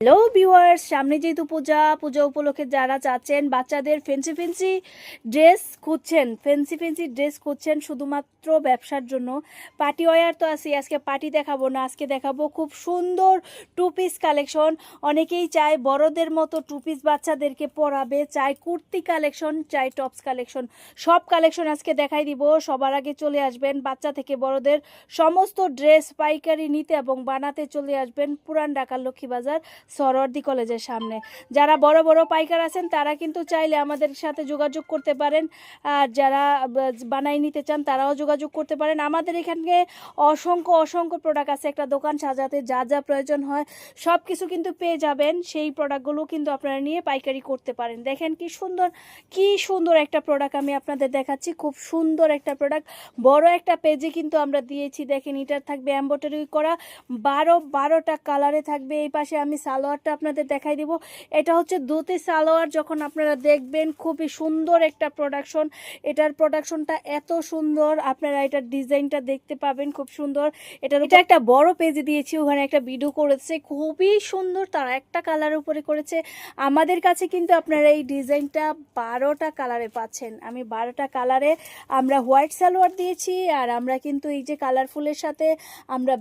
Hello viewers, সামনে যেহেতু পূজা পূজা উপলক্ষে যারা চাচ্ছেন বাচ্চাদের ফেন্সি ফেন্সি ড্রেস খুঁজছেন ফেন্সি ফেন্সি ড্রেস খুঁজছেন শুধুমাত্র ব্যবসার জন্য। পার্টি ওয়ার তো আছে আজকে পার্টি দেখাবো না, আজকে দেখাবো খুব সুন্দর টু পিস কালেকশন অনেকেই চায় বড়দের মতো টু পিস বাচ্চাদেরকে পরাবে, চায় কুর্তি কালেকশন চাই টপস কালেকশন সব কালেকশন আজকে দেখাই দিব, সবার আগে চলে আসবেন বাচ্চা থেকে বড়দের। সমস্ত ড্রেস পাইকারি নিতে এবং বানাতে চলে আসবেন পুরান ঢাকার লক্ষ্মীবাজার। সরওয়ার্দি কলেজের সামনে। যারা বড় বড় পাইকার আছেন, তারা কিন্তু চাইলে আমাদের সাথে যোগাযোগ করতে পারেন। আর যারা বানাই নিতে চান, তারাও যোগাযোগ করতে পারেন। আমাদের এখানে অসংখ্য অসংখ্য প্রোডাক্ট আছে। একটা দোকান সাজাতে যা যা প্রয়োজন হয় সব কিছু কিন্তু পেয়ে যাবেন। সেই প্রোডাক্টগুলো কিন্তু আপনারা নিয়ে পাইকারি করতে পারেন। দেখেন কি সুন্দর কি সুন্দর একটা প্রোডাক্ট আমি আপনাদের দেখাচ্ছি। খুব সুন্দর একটা প্রোডাক্ট বড় একটা পেজে কিন্তু আমরা দিয়েছি। দেখেন, এটার থাকবে এম্ব্রয়ডারি করা। বারো, বারোটা কালারে থাকবে। এই পাশে আমি সালোয়ারটা আপনাদের দেখাই দিব। এটা হচ্ছে দুতি সালোয়ার, যখন আপনারা দেখবেন খুবই সুন্দর একটা প্রোডাকশন এটার প্রোডাকশনটা এত সুন্দর, আপনারা এটার ডিজাইনটা দেখতে পাবেন খুব সুন্দর। এটার এটা একটা বড় পেজে দিয়েছি, ওখানে একটা ভিডিও করেছে, খুবই সুন্দর, তারা একটা কালারের উপরে করেছে। আমাদের কাছে কিন্তু আপনারা এই ডিজাইনটা বারোটা কালারে পাচ্ছেন। আমি বারোটা কালারে আমরা হোয়াইট সালোয়ার দিয়েছি, আর আমরা কিন্তু এই যে কালারফুলের সাথে আমরা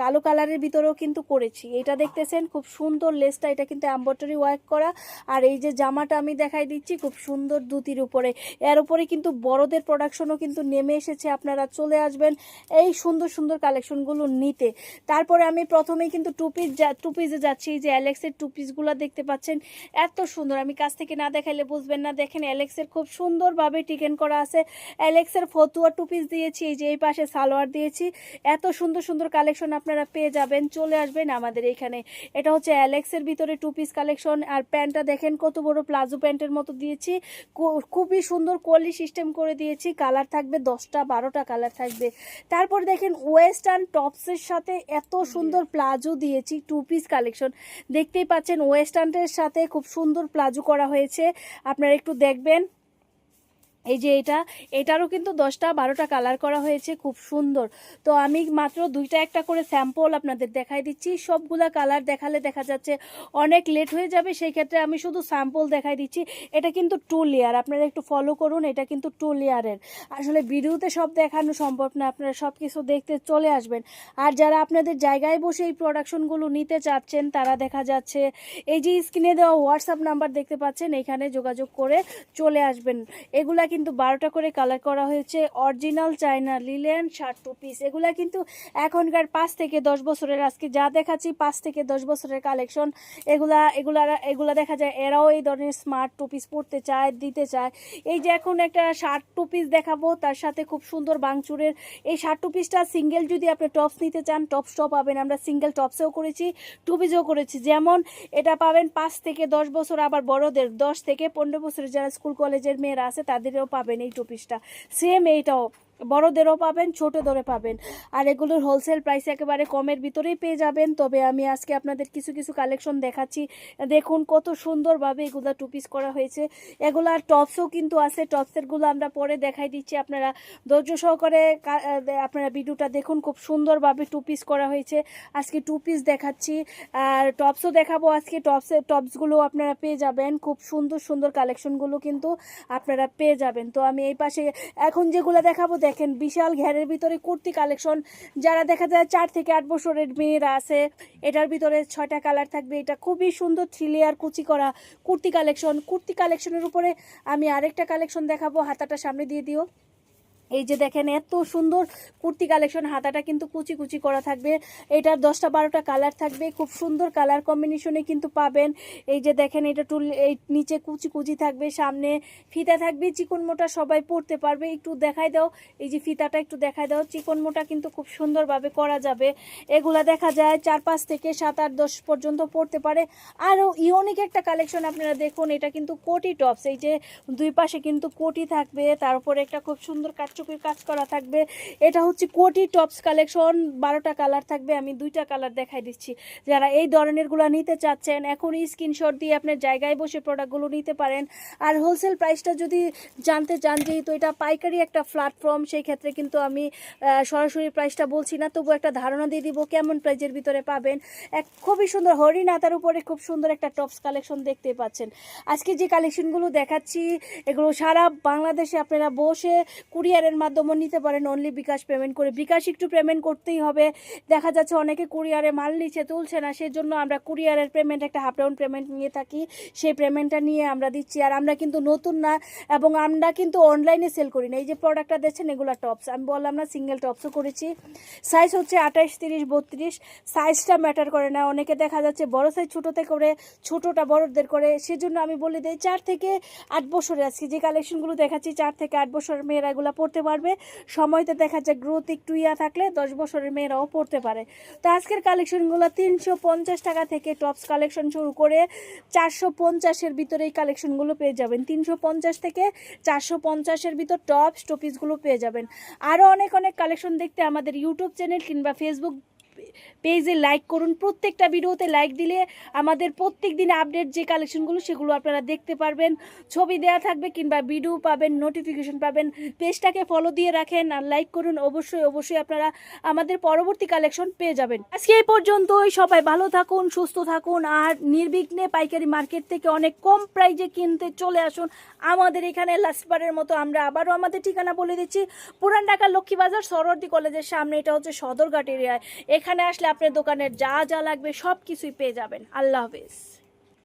কালো কালারের ভিতরেও কিন্তু করেছি। এটা দেখতেছেন খুব সুন্দর লেসটা। এটা কিন্তু এম্ব্রয়ডারি ওয়ার্ক করা। আর এই যে জামাটা আমি দেখাই দিচ্ছি, খুব সুন্দর দুতির উপরে। এর উপরে কিন্তু বড়দের প্রোডাকশনও কিন্তু নেমে এসেছে। আপনারা চলে আসবেন এই সুন্দর সুন্দর কালেকশনগুলো নিতে। তারপরে আমি প্রথমেই কিন্তু টু পিস টু পিসে যাচ্ছি। যে অ্যালেক্সের টু পিসগুলো দেখতে পাচ্ছেন, এত সুন্দর। আমি কাছ থেকে না দেখাইলে বুঝবেন না। দেখেন অ্যালেক্সের খুব সুন্দরভাবে টিকেন করা আছে। অ্যালেক্সের ফতুয়া টু পিস দিয়েছি। এই যে এই পাশে সালোয়ার দিয়েছি। এত সুন্দর সুন্দর কালেকশন আপনারা পেয়ে যাবেন। চলে আসবেন আমাদের এখানে। এটা হচ্ছে অ্যালেক্সের ভিতরে টু পিস কালেকশন আর প্যান্টটা দেখেন কত বড় প্লাজো প্যান্টের মতো দিয়েছি। খুবই সুন্দর কোয়ালি সিস্টেম করে দিয়েছি। কালার থাকবে দশটা, বারোটা কালার থাকবে। তারপর দেখেন ওয়েস্টার্ন টপসের সাথে এত সুন্দর প্লাজো দিয়েছি টু পিস কালেকশন দেখতেই পাচ্ছেন ওয়েস্টার্নের সাথে খুব সুন্দর প্লাজো করা হয়েছে। আপনারা একটু দেখবেন। এই যে এটা, এটারও কিন্তু দশটা বারোটা কালার করা হয়েছে, খুব সুন্দর। তো আমি মাত্র দুইটা একটা করে স্যাম্পল আপনাদের দেখাই দিচ্ছি। সবগুলা কালার দেখালে দেখা যাচ্ছে অনেক লেট হয়ে যাবে, সেই ক্ষেত্রে আমি শুধু স্যাম্পল দেখাই দিচ্ছি। এটা কিন্তু টু লেয়ার আপনারা একটু ফলো করুন, এটা কিন্তু টু লেয়ারের আসলে ভিডিওতে সব দেখানো সম্ভব না, আপনারা সব কিছু দেখতে চলে আসবেন। আর যারা আপনাদের জায়গায় বসে এই প্রোডাকশনগুলো নিতে চাচ্ছেন, তারা দেখা যাচ্ছে এই যে স্ক্রিনে দেওয়া হোয়াটসঅ্যাপ নাম্বার দেখতে পাচ্ছেন, এখানে যোগাযোগ করে চলে আসবেন। এগুলা কিন্তু বারোটা করে কালার করা হয়েছে। Original China linen shirt two piece এগুলা কিন্তু এখনকার পাঁচ থেকে দশ বছরের, আজকে যা দেখাচ্ছি পাঁচ থেকে দশ বছরের কালেকশন এগুলা এগুলা এগুলা দেখা যায়, এরাও এই ধরনের স্মার্ট টু পিস পরতে চায়, দিতে চায়। এই যে এখন একটা শার্ট টু পিস দেখাবো, তার সাথে খুব সুন্দর বাংচুরের। এই শার্ট টু পিসটা সিঙ্গেল যদি আপনি টপস নিতে চান টপসটাও পাবেন। আমরা সিঙ্গেল টপসেও করেছি টু পিসও করেছি। যেমন এটা পাবেন পাঁচ থেকে দশ বছর আবার বড়দের, দশ থেকে পনেরো বছরের যারা স্কুল কলেজের মেয়েরা আছে, তাদেরও পাবেন এই টু পিসটা সেম এইটাও। বড়দেরও পাবেন, ছোটদেরও পাবেন। আর এগুলোর হোলসেল প্রাইস একেবারে কমের ভিতরেই পেয়ে যাবেন। তবে আমি আজকে আপনাদের কিছু কিছু কালেকশন দেখাচ্ছি। দেখুন কত সুন্দরভাবে এগুলো টু পিস করা হয়েছে। এগুলো আর টপসও কিন্তু আছে। টপসেরগুলো আমরা পরে দেখাই দিচ্ছি আপনারা। ধৈর্য সহকারে আপনারা ভিডিওটা দেখুন। খুব সুন্দরভাবে টু পিস করা হয়েছে। আজকে টু পিস দেখাচ্ছি। আর টপসও দেখাবো আজকে। টপসের টপসগুলো আপনারা পেয়ে যাবেন। খুব সুন্দর সুন্দর কালেকশনগুলো কিন্তু আপনারা পেয়ে যাবেন। তো আমি এই পাশে এখন যেগুলো দেখাবো দেখেন বিশাল ঘেরের ভিতরে কুর্তি কালেকশন। যারা দেখা যায় চার থেকে আট বছরের মেয়েরা আছে, এটার ভিতরে ছয়টা কালার থাকবে। এটা খুবই সুন্দর থ্রিলে আর কুচি করা কুর্তি কালেকশন। কুর্তি কালেকশনের উপরে আমি আরেকটা কালেকশন দেখাবো, হাতাটা সামনে দিয়ে দিও। এই যে দেখেন, এত সুন্দর কুর্তি কালেকশন হাতাটা কিন্তু কুচি কুচি করা থাকবে। এটার দশটা বারোটা কালার থাকবে। খুব সুন্দর কালার কম্বিনেশনে কিন্তু পাবেন। এই যে দেখেন, এটা টুল, এই নিচে কুচি কুচি থাকবে, সামনে ফিতা থাকবে, চিকন মোটা সবাই পরতে পারবে। একটু দেখাই দাও, এই যে ফিতাটা একটু দেখাই দাও, চিকন মোটা কিন্তু খুব সুন্দরভাবে করা যাবে। এগুলা দেখা যায় চার পাঁচ থেকে সাত আট দশ পর্যন্ত পড়তে পারে। আরও ইউনিক একটা কালেকশন আপনারা দেখুন, এটা কিন্তু কোটি টপস। এই যে দুই পাশে কিন্তু কোটি থাকবে, তার উপরে একটা খুব সুন্দর কাটচুপি টুপির কাজ করা থাকবে। এটা হচ্ছে কোটি টপস কালেকশন। বারোটা কালার থাকবে। আমি দুইটা কালার দেখাই দিচ্ছি। যারা এই ধরনেরগুলো নিতে চাচ্ছেন এখনই স্ক্রিনশট দিয়ে আপনার জায়গায় বসে প্রোডাক্টগুলো নিতে পারেন। আর হোলসেল প্রাইসটা যদি জানতে চান, যেহেতু এটা পাইকারি একটা প্ল্যাটফর্ম সেই ক্ষেত্রে কিন্তু আমি সরাসরি প্রাইসটা বলছি না। তবু একটা ধারণা দিয়ে দিব কেমন প্রাইজের ভিতরে পাবেন। এক খুবই সুন্দর হরিণাতার উপরে খুব সুন্দর একটা টপস কালেকশন দেখতে পাচ্ছেন। আজকে যে কালেকশনগুলো দেখাচ্ছি, এগুলো সারা বাংলাদেশে আপনারা বসে কুরিয়ারের মাধ্যমে নিতে পারেন অনলি বিকাশ পেমেন্ট করে। বিকাশ একটু পেমেন্ট করতেই হবে। দেখা যাচ্ছে অনেকে কুরিয়ারে মাল নিচ্ছে তুলছে না সেই জন্য আমরা কুরিয়ারের পেমেন্ট একটা হাফ ডাউন পেমেন্ট নিয়ে থাকি। সেই পেমেন্টটা নিয়ে আমরা দিচ্ছি। আর আমরা কিন্তু নতুন না, এবং আমরা কিন্তু অনলাইনে সেল করি না। এই যে প্রোডাক্টটা দেখছেন, এগুলো টপস আমি বললাম না সিঙ্গেল টপসও করেছি। সাইজ হচ্ছে আঠাশ তিরিশ, বত্রিশ। সাইজটা ম্যাটার করে না। অনেকে দেখা যাচ্ছে বড় সাইজ ছোটোতে করে, ছোটোটা বড়দের করে। সেজন্য আমি বলে দিই, চার থেকে আট বছরে আজকে যে কালেকশনগুলো দেখাচ্ছি, চার থেকে আট বছরের মেয়েরা এগুলো পারবে। সময়তে দেখা যায় গ্রোথ একটু ইয়া থাকলে দশ বছরের মেয়েরাও পড়তে পারে। তো আজকের কালেকশনগুলো তিনশো পঞ্চাশ টাকা থেকে টপস কালেকশন শুরু করে চারশো পঞ্চাশের ভিতরে এই কালেকশনগুলো পেয়ে যাবেন। তিনশো পঞ্চাশ থেকে চারশো পঞ্চাশের ভিতর টপস টপিসগুলো পেয়ে যাবেন। আরও অনেক অনেক কালেকশন দেখতে আমাদের ইউটিউব চ্যানেল কিংবা ফেসবুক পেজে লাইক করুন। প্রত্যেকটা ভিডিওতে লাইক দিলে আমাদের প্রত্যেক দিন আপডেট যে কালেকশনগুলো সেগুলো আপনারা দেখতে পারবেন। ছবি দেওয়া থাকবে কিংবা ভিডিও পাবেন নোটিফিকেশন পাবেন। পেজটাকে ফলো দিয়ে রাখেন আর লাইক করুন। অবশ্যই অবশ্যই আপনারা আমাদের পরবর্তী কালেকশন পেয়ে যাবেন। আজকে এই পর্যন্তই। সবাই ভালো থাকুন, সুস্থ থাকুন আর নির্বিঘ্নে পাইকারি মার্কেট থেকে অনেক কম প্রাইজে কিনতে চলে আসুন। আমাদের এখানে লাস্টবারের মতো আমরা আবারও আমাদের ঠিকানা বলে দিচ্ছি। পুরান ঢাকা লক্ষ্মীবাজার সরোয়ার্দী কলেজের সামনে। এটা হচ্ছে সদরঘাট এরিয়ায় এখানে আসলে আপনার দোকানের যা যা লাগবে সব কিছুই পেয়ে যাবেন। আল্লাহ হাফেজ।